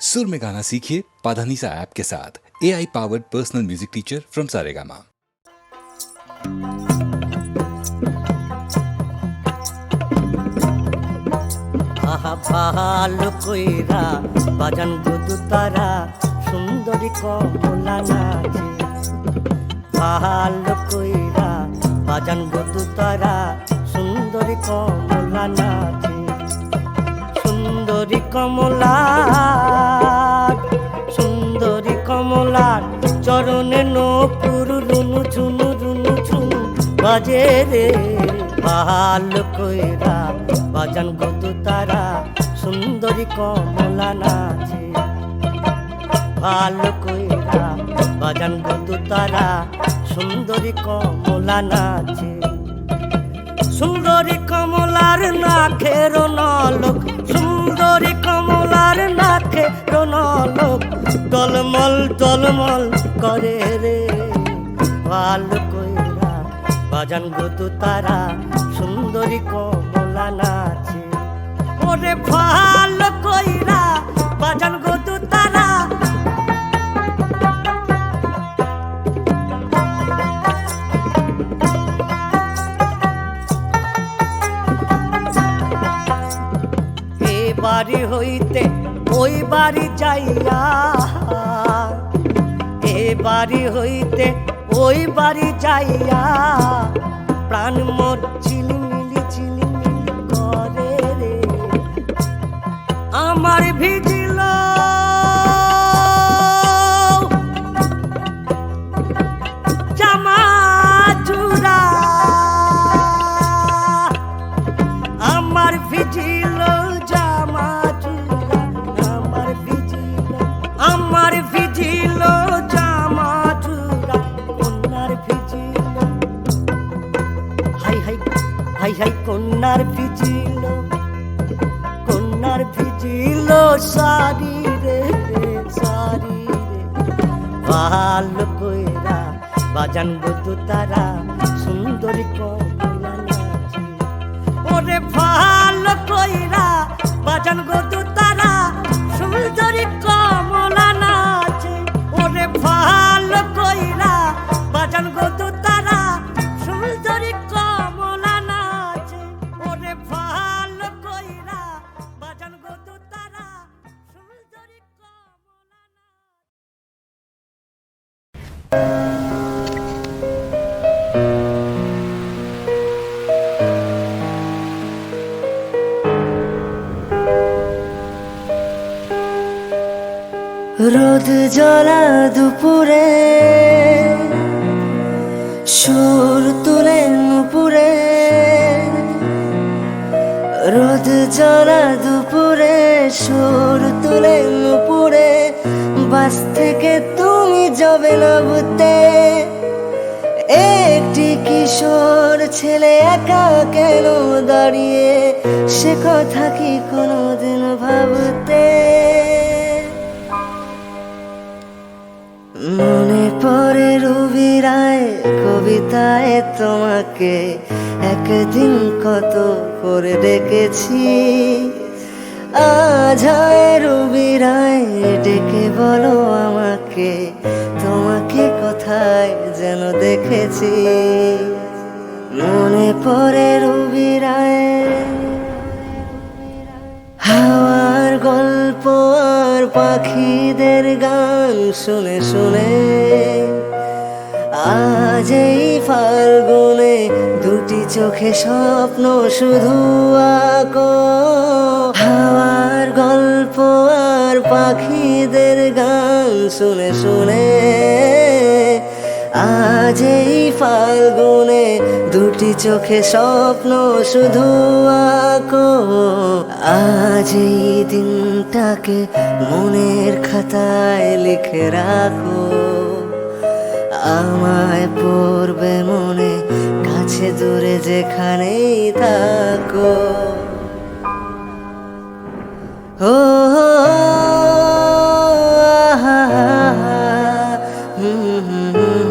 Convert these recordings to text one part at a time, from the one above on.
सुर में गाना सीखिए पाधानीसा ऐप के साथ A I powered personal music teacher from Saregama আহা ভালো কইরা বাজান গুদু তারা সুন্দরী কমলা নাচে ভালো কইরা বাজান গুদু তারা সুন্দরী কমলা নাচে সুন্দরী কমলা, সুন্দরী কমলার চরণে নপুর রুনু ঝুনু রুনু ঝুনু, বাজে রে, ভালো কইরা, বাজান গদু তারা সুন্দরী কমলা নাচে। ভালো কইরা, বাজান গদু তারা সুন্দরী কমলা নাচে। সুন্দরী কমলার নাখের নলক সুন্দরী কমলার নাকে নলক টলমল টলমল করে রে। ভালো কইরা বাজান গতু তারা, সুন্দরী কমলা নাচে। ওরে ভালো কইরা বাজান বাড়ি হইতে ওই বাড়ি যাইয়া, এ বাড়ি হইতে ওই বাড়ি যাইয়া, প্রাণ মোর ঝিলিমিলি ঝিলিমিলি করে রে। আমার ভিজিল ভিজিল কন্যার ভিজিল সারি রে সারি রে। ভালো কইরা বাজান তারা। জ্বলা দুপুরে, সুর তুলে নুপুরে, রোদ জ্বলা দুপুরে, সুর তুলে নুপুরে, বাস থেকে তুমি যাবে না বুতে একটি কিশোর ছেলে একা কেন দাঁড়িয়ে? সে কথা কি কোনোদিন ভাবতে? মনে পড়ে রবি রায় কবিতায় তোমাকে। একদিন কত করে ডেকেছি আজ হয় রবি রায় ডেকে বলো আমাকে, তোমাকে কোথায় যেন দেখেছি। মনে পড়ে রবি রায় আর পাখিদের গান শুনে শুনে আজ এই ফাল্গুনে দুটি চোখে স্বপ্ন শুধু আঁকো। হাওয়ার গল্প আর পাখিদের গান শুনে শুনে আজ এই ফাল্গুনে দুটি চোখে স্বপ্ন শুধু আঁকো। আজ এই দিনটাকে মনের খাতায় লিখে রাখো। আমায় পড়বে মনে, কাছে দূরে যেখানেই থাকো। ও তুমি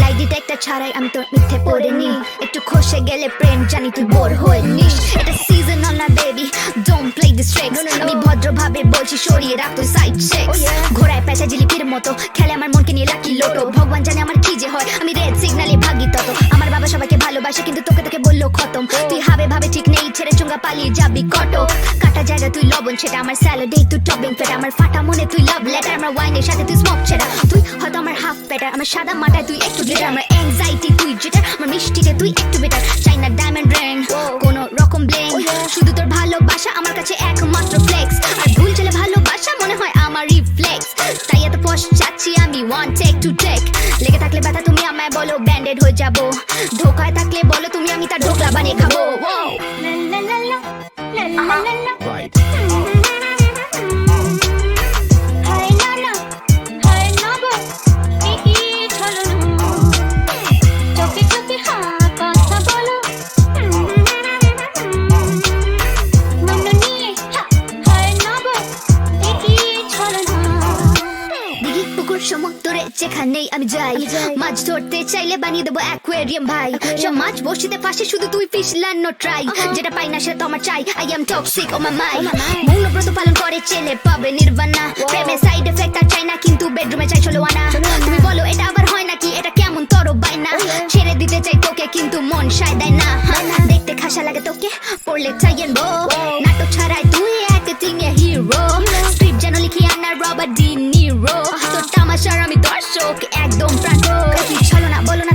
লাই ডিটেক্টর ছাড়াই আমি তোর মিথ্যে পড়িনি। একটু খসে গেলে প্রেম জানি তুই বোর হয়ে নিস এটা সিজন না বেবি ডোন্ট প্লে দিস আমি ভদ্রভাবে বলছি সরিয়ে রাখ তুই সাইড সেক্স ঘোড়ায় পেঁচা জিলিপির মতো খেলে আমার মনকে নিয়ে লাকি লোটো। ভগবান জানে আমার কি যে হয় আমি রেড সিগনালে ভাগি তত। আমার বাবা সবাইকে ভালোবাসে কিন্তু তোকে তোকে বলল খতম। তুই ছেড়ে চুঙ্গা পালিয়ে যাবি কটো? কাটা জায়গা তুই লবণ, সেটা আমার স্যালাডে তুই টপিং পেটা আমার ফাটা মনে, তুই লাভ লেটার আমার ওয়াইনের সাথে তুই স্মোক ছেড়া তুই হয়তো আমার হাফ পেটার, আমার সাদা মাটায় তুই একটু গ্লিটার আমার অ্যাংজাইটি তুই যেটার আমার মিষ্টিতে তুই একটু বেটার চাইনা ডায়মন্ড রিং কোন রকম ব্লেং শুধু তোর ভালোবাসা আমার কাছে একমাত্র ফ্লেক্স আর ভুল চলে ভালোবাসা মনে হয় আমার রিফ্লেক্স তাই এত পশ চাচ্ছি আমি ওয়ান টেক টু টেক লেগে থাকলে ব্যথা তুমি আমায় বলো ব্যান্ডেড হয়ে যাব। ধোকায় থাকলে বলো, তুমি আমি তার ঢোকলা বানিয়ে খাব। 啊 চড়তে চাইলে বানিয়ে দেবো অ্যাকোয়ারিয়াম ভাই। সব মাছ বসিতে পাশে শুধু তুই পিছলান নো ট্রাই যেটা পাই না সেটা আমার চাই। আই এম টক্সিক ও মাই মাই ব্রত পালন করে ছেলে পাবে নির্বাণা। প্রেমে সাইড এফেক্ট আর চাই না কিন্তু বেডরুমে চাই চলো আনা। তুমি বলো এটা আবার হয় নাকি? এটা কেমন তর বাইনা ছেড়ে দিতে চাই তোকে কিন্তু মন সায় দেয় না। দেখতে খাসা লাগে তোকে পড়লে চাইয়েন বো নাটক ছাড়াই তুই এক এ হিরো যেন লিখি আনার রবার্ট ডি নিরো। তো তামাশার আমি দর্শক, একদম প্রাণ চলো না, বলো না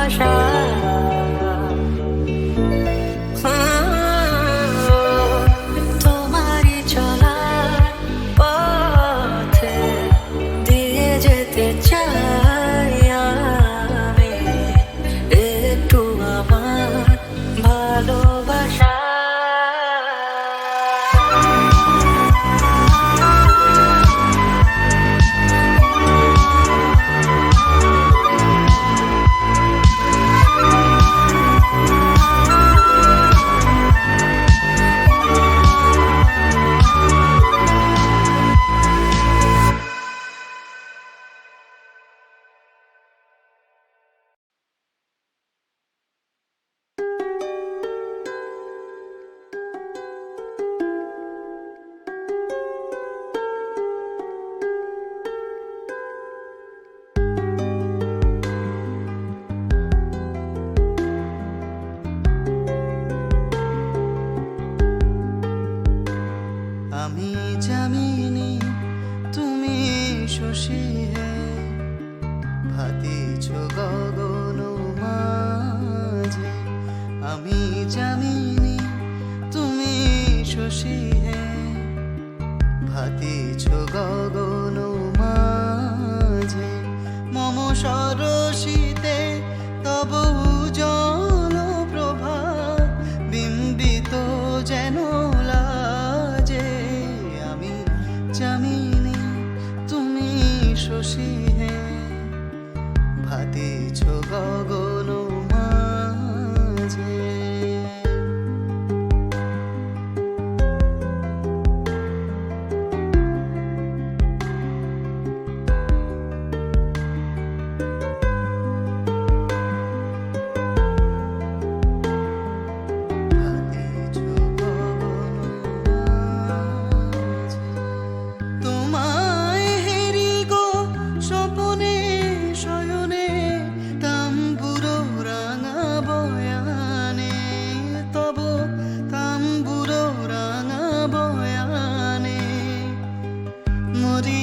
ভালোবাসা ভাতিছ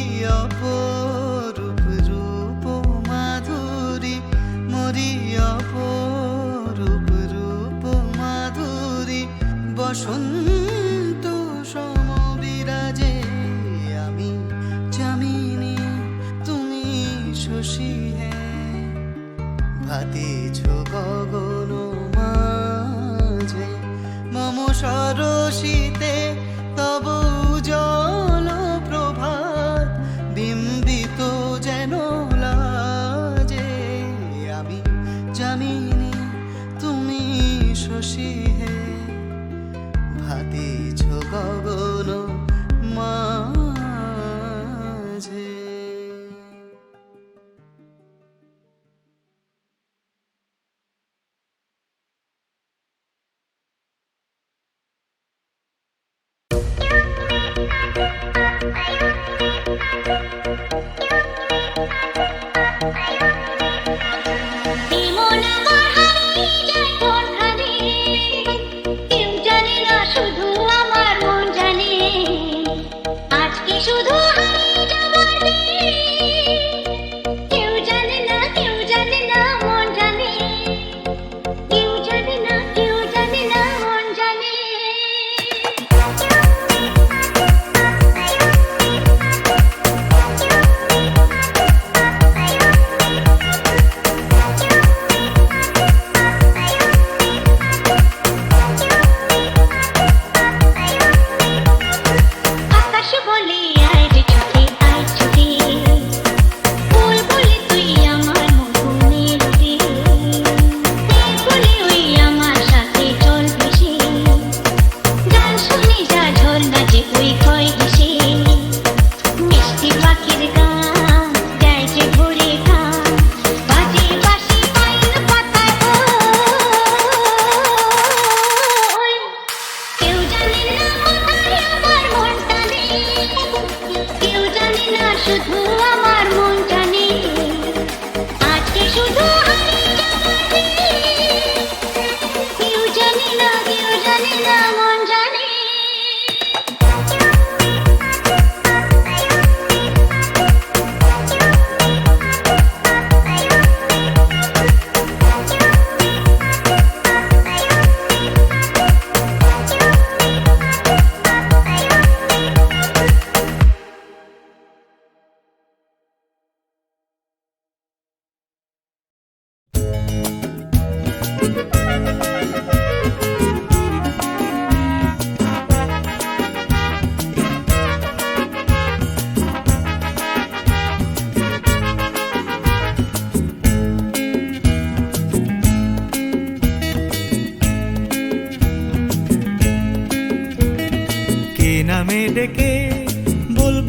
মরি Bye.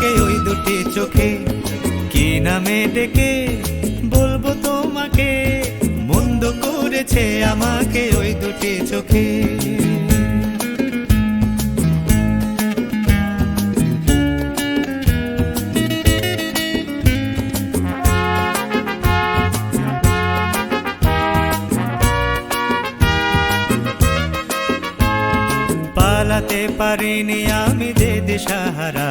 আমাকে ওই দুটি চোখে কি নামে ডেকে বলব তোমাকে? মন্দ করেছে আমাকে ওই দুটি চোখে। পালাতে পারিনি আমি যে দিশাহারা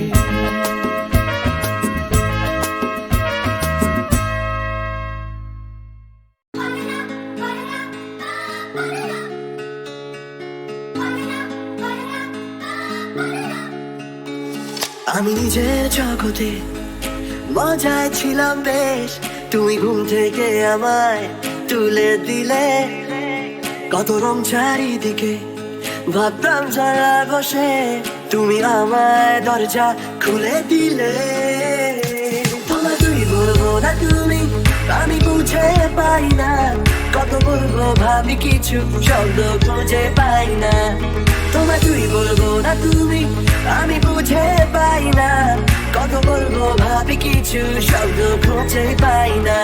আমি নিজের জগতে মজায় ছিলাম বেশ, তুমি ঘুম থেকে আমায় তুলে দিলে। কত রং চারিদিকে, ভাবতাম যারা বসে, তুমি আমায় দরজা খুলে দিলে। তোমার তুই বলব না তুমি, আমি বুঝে পাই না। কত বলব, ভাবি কিছু শব্দ খুঁজে পাই না। তোমার তুই বলব না তুমি, আমি বুঝে পাই না। কত বলব, ভাবি কিছু শব্দ খুঁজে পাই না।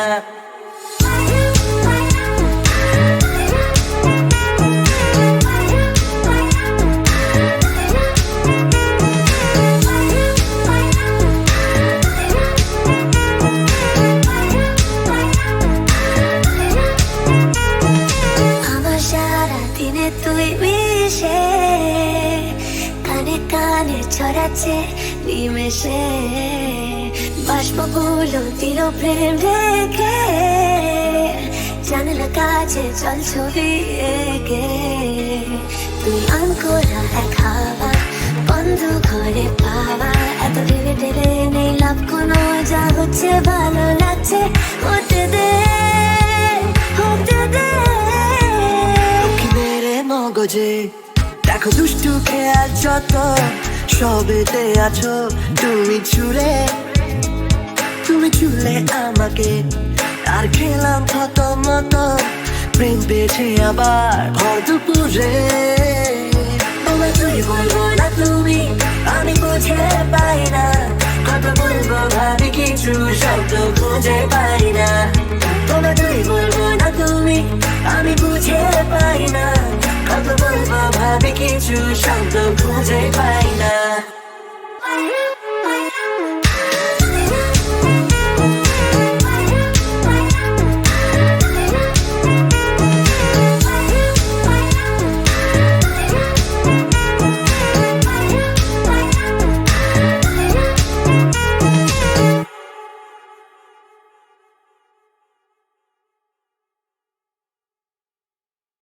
নিমেষে বাষ্পগুলো দিল প্রেম রেখে জানলা কাছে চল ছবি এঁকে তুই আন করা এক হাওয়া, বন্ধ ঘরে পাওয়া। এত ভেবে টেরে নেই লাভ, কোনো যা হচ্ছে ভালো লাগছে হতে দে হতে দে। দক্ষিণের মগজে, দেখো দুষ্টু খেয়াল যত সবেতে আছো, তুমি চুলে তুমি চুলে আমাকে। আর খেলাম কত মতো প্রেম পেয়েছে আবার ভর দুপুরে তোমায় তুই বলব না তুমি, আমি বুঝে পাই না। কত বলব ভাবি কিছু শব্দ খুঁজে পাই না তোমায় তুই বলব না তুমি আমি বুঝে পাই না কত বলব ভাবি কিছু শব্দ খুঁজে